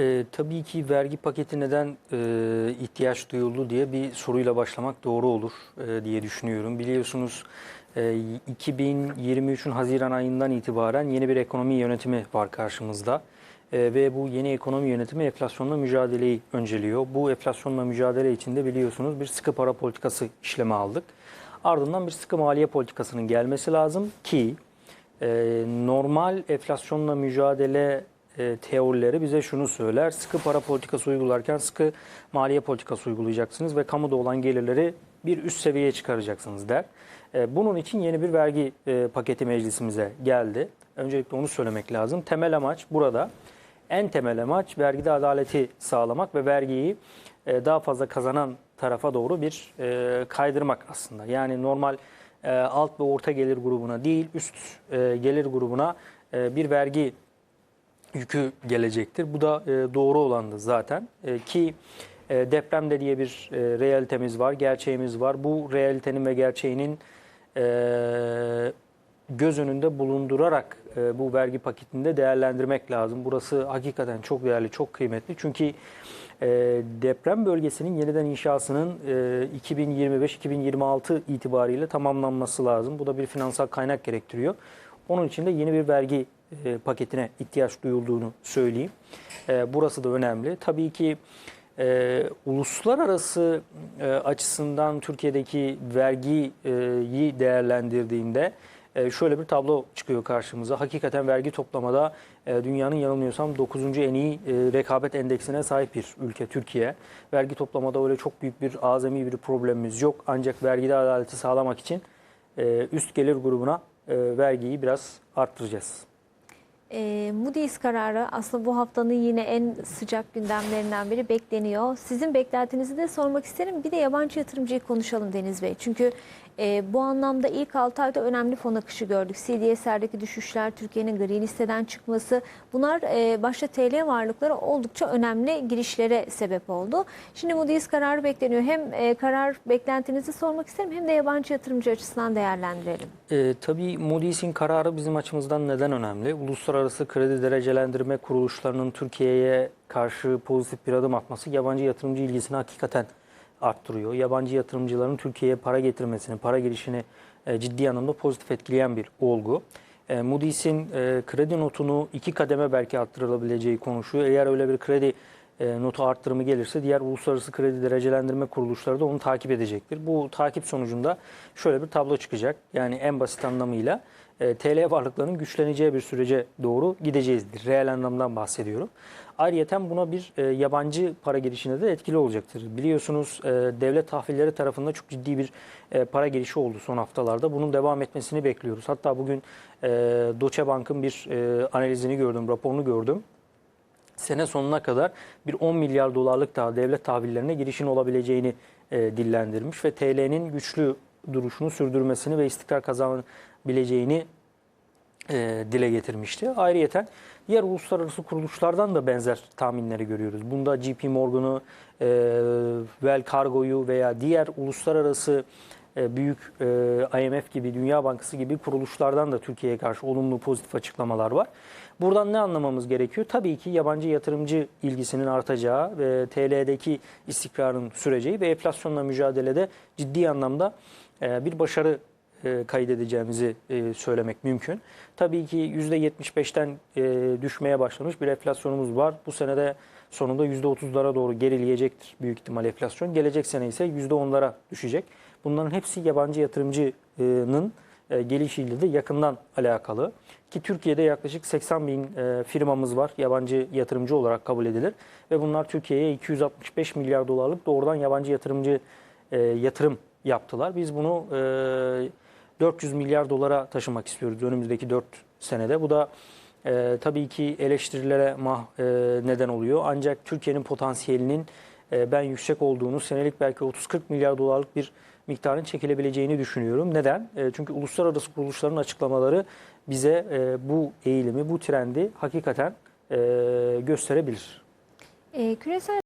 E, tabii ki vergi paketi neden e, ihtiyaç duyuldu diye bir soruyla başlamak doğru olur e, diye düşünüyorum. Biliyorsunuz e, 2023'ün Haziran ayından itibaren yeni bir ekonomi yönetimi var karşımızda. E, ve bu yeni ekonomi yönetimi enflasyonla mücadeleyi önceliyor. Bu enflasyonla mücadele içinde biliyorsunuz bir sıkı para politikası işlemi aldık. Ardından bir sıkı maliye politikasının gelmesi lazım ki e, normal enflasyonla mücadele e, teorileri bize şunu söyler. Sıkı para politikası uygularken sıkı maliye politikası uygulayacaksınız ve kamuda olan gelirleri bir üst seviyeye çıkaracaksınız der. E, bunun için yeni bir vergi e, paketi meclisimize geldi. Öncelikle onu söylemek lazım. Temel amaç burada en temel amaç vergide adaleti sağlamak ve vergiyi daha fazla kazanan tarafa doğru bir kaydırmak aslında. Yani normal alt ve orta gelir grubuna değil üst gelir grubuna bir vergi yükü gelecektir. Bu da e, doğru olandı zaten E, ki e, depremde diye bir e, realitemiz var, gerçeğimiz var. Bu realitenin ve gerçeğinin göz önünde bulundurarak bu vergi paketinde değerlendirmek lazım. Burası hakikaten çok değerli, çok kıymetli. Çünkü deprem bölgesinin yeniden inşasının e, 2025-2026 itibariyle tamamlanması lazım. Bu da bir finansal kaynak gerektiriyor. Onun için de yeni bir vergi e, paketine ihtiyaç duyulduğunu söyleyeyim. E, burası da önemli. Tabii ki e, uluslararası açısından Türkiye'deki vergiyi değerlendirdiğimde şöyle bir tablo çıkıyor karşımıza. Hakikaten vergi toplamada dünyanın yanılmıyorsam 9. en iyi rekabet endeksine sahip bir ülke Türkiye. Vergi toplamada öyle çok büyük bir azami bir problemimiz yok. Ancak vergide adaleti sağlamak için üst gelir grubuna vergiyi biraz arttıracağız. E, Moody's kararı aslında bu haftanın yine en sıcak gündemlerinden biri bekleniyor. Sizin beklentinizi de sormak isterim. Bir de yabancı yatırımcıyı konuşalım Deniz Bey. Çünkü e, bu anlamda ilk 6 ayda önemli fon akışı gördük. CDS'lerdeki düşüşler, Türkiye'nin gri listeden çıkması bunlar e, başta TL varlıkları oldukça önemli girişlere sebep oldu. Şimdi Moody's kararı bekleniyor. Hem e, karar beklentinizi sormak isterim hem de yabancı yatırımcı açısından değerlendirelim. E, tabii Moody's'in kararı bizim açımızdan neden önemli? Uluslararası kredi derecelendirme kuruluşlarının Türkiye'ye karşı pozitif bir adım atması yabancı yatırımcı ilgisini hakikaten arttırıyor. Yabancı yatırımcıların Türkiye'ye para getirmesini, para girişini e, ciddi anlamda pozitif etkileyen bir olgu. E, Moody's'in e, kredi notunu iki kademe belki arttırılabileceği konuşuyor. Eğer öyle bir kredi notu arttırımı gelirse diğer uluslararası kredi derecelendirme kuruluşları da onu takip edecektir. Bu takip sonucunda şöyle bir tablo çıkacak. Yani en basit anlamıyla e, TL varlıklarının güçleneceği bir sürece doğru gideceğizdir. Reel anlamdan bahsediyorum. Ayrıyeten buna bir e, yabancı para girişine de etkili olacaktır. Biliyorsunuz e, devlet tahvilleri tarafında çok ciddi bir para girişi oldu son haftalarda. Bunun devam etmesini bekliyoruz. Hatta bugün e, Deutsche Bank'ın bir analizini gördüm, raporunu gördüm sene sonuna kadar bir 10 milyar dolarlık daha devlet tahvillerine girişin olabileceğini dillendirmiş ve TL'nin güçlü duruşunu sürdürmesini ve istikrar kazanabileceğini e, dile getirmişti. Ayrıyeten diğer uluslararası kuruluşlardan da benzer tahminleri görüyoruz. Bunda JP Morgan'ı, e, Well Cargo'yu veya diğer uluslararası e, büyük e, IMF gibi, Dünya Bankası gibi kuruluşlardan da Türkiye'ye karşı olumlu pozitif açıklamalar var. Buradan ne anlamamız gerekiyor? Tabii ki yabancı yatırımcı ilgisinin artacağı ve TL'deki istikrarın süreceği ve enflasyonla mücadelede ciddi anlamda bir başarı e, kaydedeceğimizi e, söylemek mümkün. Tabii ki %75'ten e, düşmeye başlamış bir enflasyonumuz var. Bu senede sonunda %30'lara doğru gerileyecektir büyük ihtimal enflasyon. Gelecek sene ise %10'lara düşecek. Bunların hepsi yabancı yatırımcının gelişiyle de yakından alakalı. Ki Türkiye'de yaklaşık 80 bin firmamız var yabancı yatırımcı olarak kabul edilir. Ve bunlar Türkiye'ye 265 milyar dolarlık doğrudan yabancı yatırımcı yatırım yaptılar. Biz bunu 400 milyar dolara taşımak istiyoruz önümüzdeki 4 senede. Bu da e, tabii ki eleştirilere mah, e, neden oluyor. Ancak Türkiye'nin potansiyelinin e, ben yüksek olduğunu, senelik belki 30-40 milyar dolarlık bir miktarın çekilebileceğini düşünüyorum. Neden? E, çünkü uluslararası kuruluşların açıklamaları bize e, bu eğilimi, bu trendi hakikaten e, gösterebilir. E, küresel